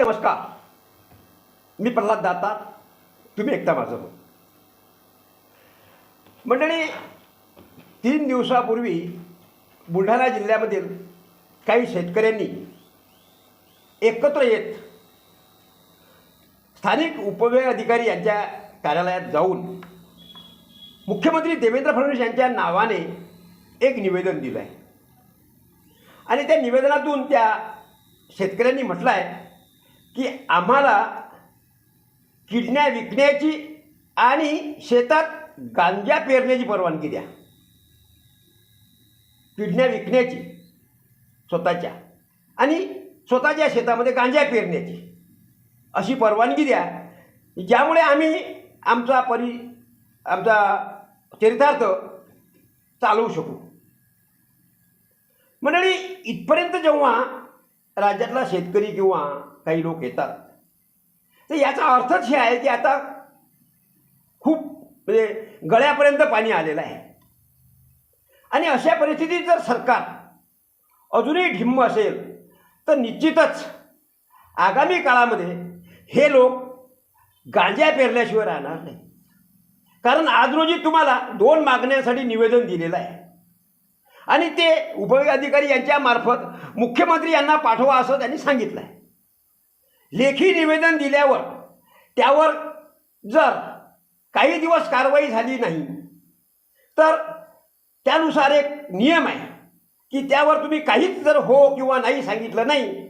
नमस्कार. मी प्रल्हाद दाता. तुम्ही एकता माझं मंडळी तीन दिवसापूर्वी बुलढाणा जिल्ह्यामधील काही शेतकऱ्यांनी एकत्र येत स्थानिक उपविभाग अधिकारी यांच्या कार्यालयात जाऊन मुख्यमंत्री देवेंद्र फडणवीस यांच्या नावाने एक निवेदन दिलं आहे आणि त्या निवेदनातून त्या शेतकऱ्यांनी म्हटलं आहे की आम्हाला किडण्या विकण्याची आणि शेतात गांजा पेरण्याची परवानगी द्या. किडण्या विकण्याची स्वतःच्या. आणि स्वतःच्या शेतामध्ये गांजा पेरण्याची. अशी परवानगी द्या. ज्यामुळे आम्ही आमचा परि आमचा चरितार्थ चालवू शकू. मंडळी इथपर्यंत जेव्हा राज्यातला शेतकरी किंवा काही लोक येतात. तर याचा अर्थच हे आहे की आता खूप म्हणजे गळ्यापर्यंत पाणी आलेलं आहे. आणि अशा परिस्थितीत जर सरकार अजूनही ढिम्म असेल तर निश्चितच आगामी काळामध्ये हे लोक गांजा पेरल्याशिवाय राहणार नाही. कारण आज रोजी तुम्हाला दोन मागण्यांसाठी निवेदन दिलेलं आहे. आणि ते उपविभागाधिकारी यांच्या मार्फत मुख्यमंत्री यांना पाठवा असं त्यांनी सांगितलं आहे लेखी निवेदन दिल्यावर त्यावर जर काही दिवस कारवाई झाली नाही तर त्यानुसार एक नियम आहे की त्यावर तुम्ही काहीच जर हो किंवा नाही सांगितलं नाही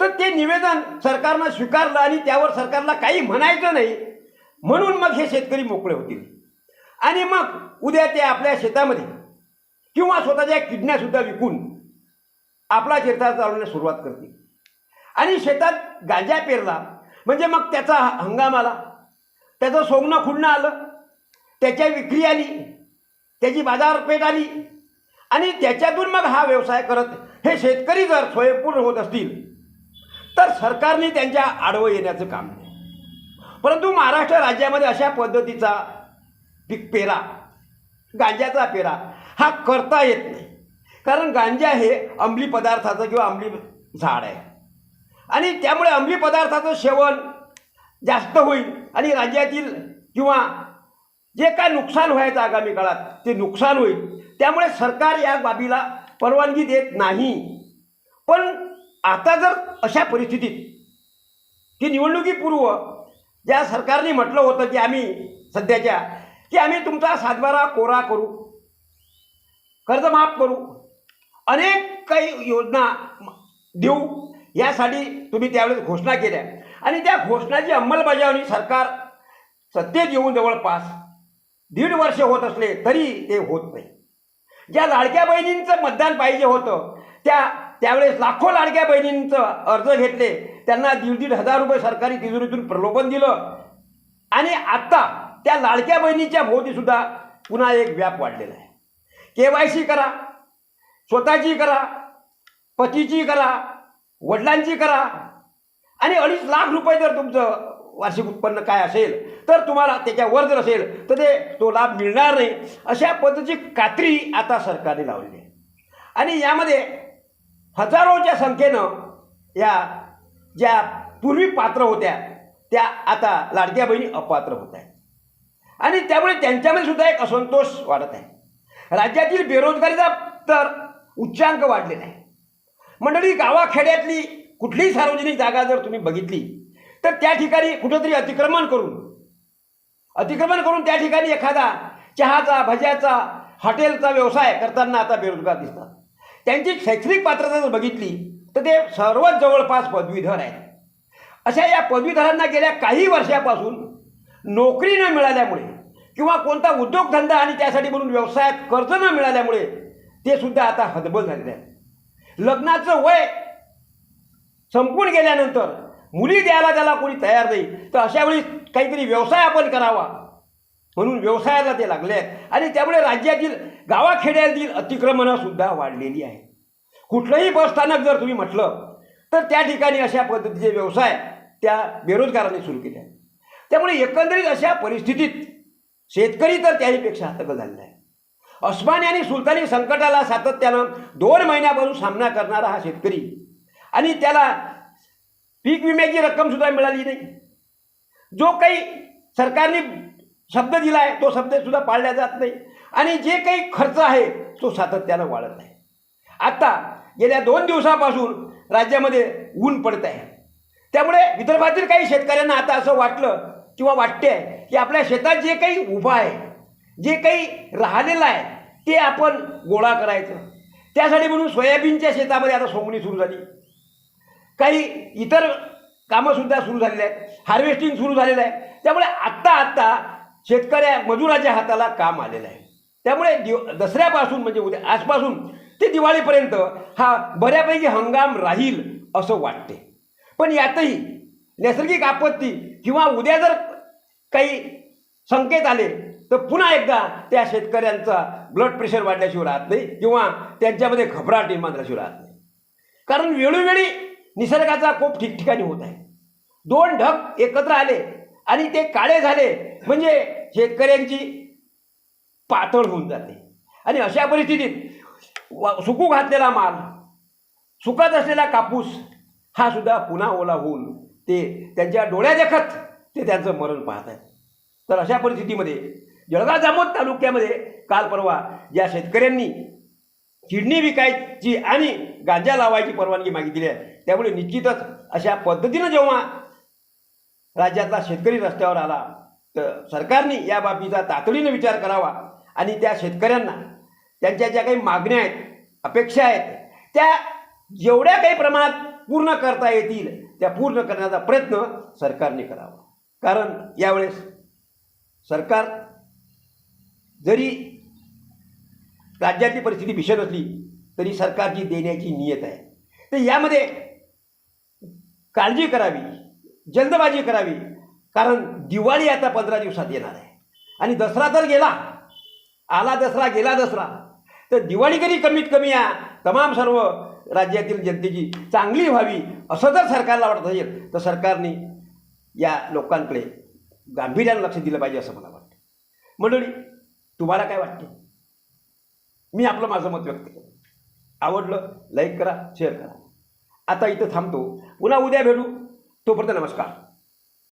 तर ते निवेदन सरकारनं स्वीकारलं आणि त्यावर सरकारला काही म्हणायचं नाही म्हणून मग हे शेतकरी मोकळे होतील. आणि मग उद्या ते आपल्या शेतामध्ये किंवा स्वतःच्या किडण्यासुद्धा विकून आपला चिरता चालवण्यास सुरुवात करतील. आणि शेतात गांजा पेरला. म्हणजे मग त्याचा हंगाम आला त्याचं सोंगणं खुडणं आलं. त्याच्या विक्री आली त्याची बाजारपेठ आली. आणि त्याच्यातून मग हा व्यवसाय करत हे शेतकरी जर स्वयंपूर्ण होत असतील तर सरकारने त्यांच्या आडवं येण्याचं काम नाही. परंतु महाराष्ट्र राज्यामध्ये अशा पद्धतीचा पीक पेरा गांजाचा पेरा हा करता येत नाही. कारण गांजा हे अंमली पदार्थाचं किंवा अंमली झाड आहे. आणि त्यामुळे अंमली पदार्थाचं सेवन जास्त होईल. आणि राज्यातील किंवा जे काय नुकसान व्हायचं आगामी काळात ते नुकसान होईल. त्यामुळे सरकार या बाबीला परवानगी देत नाही. पण आता जर अशा परिस्थितीत की निवडणुकीपूर्व ज्या सरकारने म्हटलं होतं की आम्ही सध्याच्या की आम्ही तुमचा सातबारा कोरा करू कर्ज माफ करू अनेक काही योजना देऊ यासाठी तुम्ही त्यावेळेस घोषणा केल्या. आणि त्या घोषणाची अंमलबजावणी सरकार सत्तेत येऊन जवळपास दीड वर्ष होत असले तरी ते होत नाही. ज्या लाडक्या बहिणींचं मतदान पाहिजे होतं त्या त्यावेळेस लाखो लाडक्या बहिणींचं अर्ज घेतले. त्यांना दीड दीड हजार रुपये सरकारी तिजोरीतून प्रलोभन दिलं. आणि आत्ता त्या लाडक्या बहिणीच्या भोवतीसुद्धा पुन्हा एक व्याप वाढलेला आहे. के वाय सी करा स्वतःची करा पतीची करा वडिलांची करा. आणि अडीच लाख रुपये जर तुमचं वार्षिक उत्पन्न काय असेल तर तुम्हाला त्याच्यावर जर असेल तर ते तो लाभ मिळणार नाही. अशा पद्धतीची कात्री आता सरकारने लावलेली आहे. आणि यामध्ये हजारोच्या संख्येनं या ज्या पूर्वी पात्र होत्या त्या आता लाडक्या बहिणी अपात्र होत आहेत. आणि त्यामुळे त्यांच्यामध्ये सुद्धा एक असंतोष वाढत आहे. राज्यातील बेरोजगारीचा तर उच्चांक वाढलेला आहे. मंडळी गावाखेड्यातली कुठलीही सार्वजनिक जागा जर तुम्ही बघितली तर त्या ठिकाणी कुठंतरी अतिक्रमण करून अतिक्रमण करून त्या ठिकाणी एखादा चहाचा भज्याचा हॉटेलचा व्यवसाय करताना आता बेरोजगार दिसतात. त्यांची शैक्षणिक पात्रता जर बघितली तर ते सर्वच जवळपास पदवीधर आहेत. अशा या पदवीधरांना गेल्या काही वर्षापासून नोकरी न मिळाल्यामुळे किंवा कोणता उद्योगधंदा आणि त्यासाठी म्हणून व्यवसायात कर्ज न मिळाल्यामुळे ते सुद्धा आता हतबल झालेले आहेत. लग्नाचं वय संपून गेल्यानंतर मुली द्यायला त्याला कोणी तयार नाही. तर अशा वेळी काहीतरी व्यवसाय आपण करावा. म्हणून व्यवसायाला ते लागले. आहेत आणि त्यामुळे राज्यातील गावाखेड्यातील अतिक्रमणंसुद्धा वाढलेली आहे कुठलंही बसस्थानक जर तुम्ही म्हटलं तर त्या ठिकाणी अशा पद्धतीचे व्यवसाय त्या बेरोजगारांनी सुरू केले आहेत. त्यामुळे एकंदरीत अशा परिस्थितीत शेतकरी तर त्याहीपेक्षा हतबल झालेला आहे. अस्मानी आणि सुलतानी संकटाला सातत्यानं दोन महिन्यापासून सामना करणारा हा शेतकरी. आणि त्याला पीक विम्याची रक्कम सुद्धा मिळाली नाही. जो काही सरकारने शब्द दिला आहे तो शब्द सुद्धा पाळला जात नाही. आणि जे काही खर्च आहे तो सातत्यानं वाढत आहे आता गेल्या दोन दिवसापासून राज्यामध्ये ऊन पडत आहे. त्यामुळे विदर्भातील काही शेतकऱ्यांना आता असं वाटलं किंवा वाटते आहे की आपल्या शेतात जे काही उभं आहे जे काही राहिलेलं आहे ते आपण गोळा करायचं. त्यासाठी म्हणून सोयाबीनच्या शेतामध्ये आता सोंगणी सुरू झाली. काही इतर कामंसुद्धा सुरू झालेली आहेत. हार्वेस्टिंग सुरू झालेलं आहे. त्यामुळे आत्ता आत्ता शेतकऱ्या मजुराच्या हाताला काम आलेलं आहे. त्यामुळे दिव दसऱ्यापासून म्हणजे उद्या आजपासून ते दिवाळीपर्यंत हा बऱ्यापैकी हंगाम राहील असं वाटते. पण यातही नैसर्गिक आपत्ती किंवा उद्या जर काही संकेत आले तर पुन्हा एकदा त्या शेतकऱ्यांचा ब्लड प्रेशर वाढल्याशिवाय राहत नाही किंवा त्यांच्यामध्ये घबराट निर्माण झाल्याशिवाय राहत नाही. कारण वेळोवेळी निसर्गाचा कोप ठिकठिकाणी होत आहे. दोन ढग एकत्र आले आणि ते काळे झाले म्हणजे शेतकऱ्यांची पातळ होऊन जाते. आणि अशा परिस्थितीत वा- सुकू घातलेला माल सुकत असलेला कापूस हा सुद्धा पुन्हा ओला होऊन ते त्यांच्या डोळ्या देखत ते त्यांचं मरण पाहत आहेत. तर अशा परिस्थितीमध्ये जळगाव जामोद तालुक्यामध्ये काल परवा ज्या शेतकऱ्यांनी किडनी विकायची आणि गांजा लावायची परवानगी मागितली आहे. त्यामुळे निश्चितच अशा पद्धतीनं जेव्हा राज्यातला शेतकरी रस्त्यावर आला तर सरकारने या बाबीचा तातडीनं विचार करावा आणि त्या शेतकऱ्यांना त्यांच्या ज्या काही मागण्या आहेत अपेक्षा आहेत त्या जेवढ्या काही प्रमाणात पूर्ण करता येतील त्या पूर्ण करण्याचा प्रयत्न सरकारने करावा. कारण यावेळेस सरकार जरी राज्यातली परिस्थिती भीषण असली तरी सरकारची देण्याची नियत आहे. तर यामध्ये काळजी करावी जल्दबाजी करावी कारण दिवाळी आता पंधरा दिवसात येणार आहे. आणि दसरा तर गेला. आला दसरा गेला दसरा. तर दिवाळी कधी कमीत कमी या तमाम सर्व राज्यातील जनतेची चांगली व्हावी असं जर सरकारला वाटत असेल तर सरकारने या लोकांकडे गांभीर्यानं लक्ष दिलं पाहिजे असं मला वाटतं. मंडळी तुम्हाला काय वाटतं? मी आपलं माझं मत व्यक्त करतो. आवडलं लाईक करा शेअर करा. आता इथं थांबतो. पुन्हा उद्या भेटू. तोपर्यंत नमस्कार.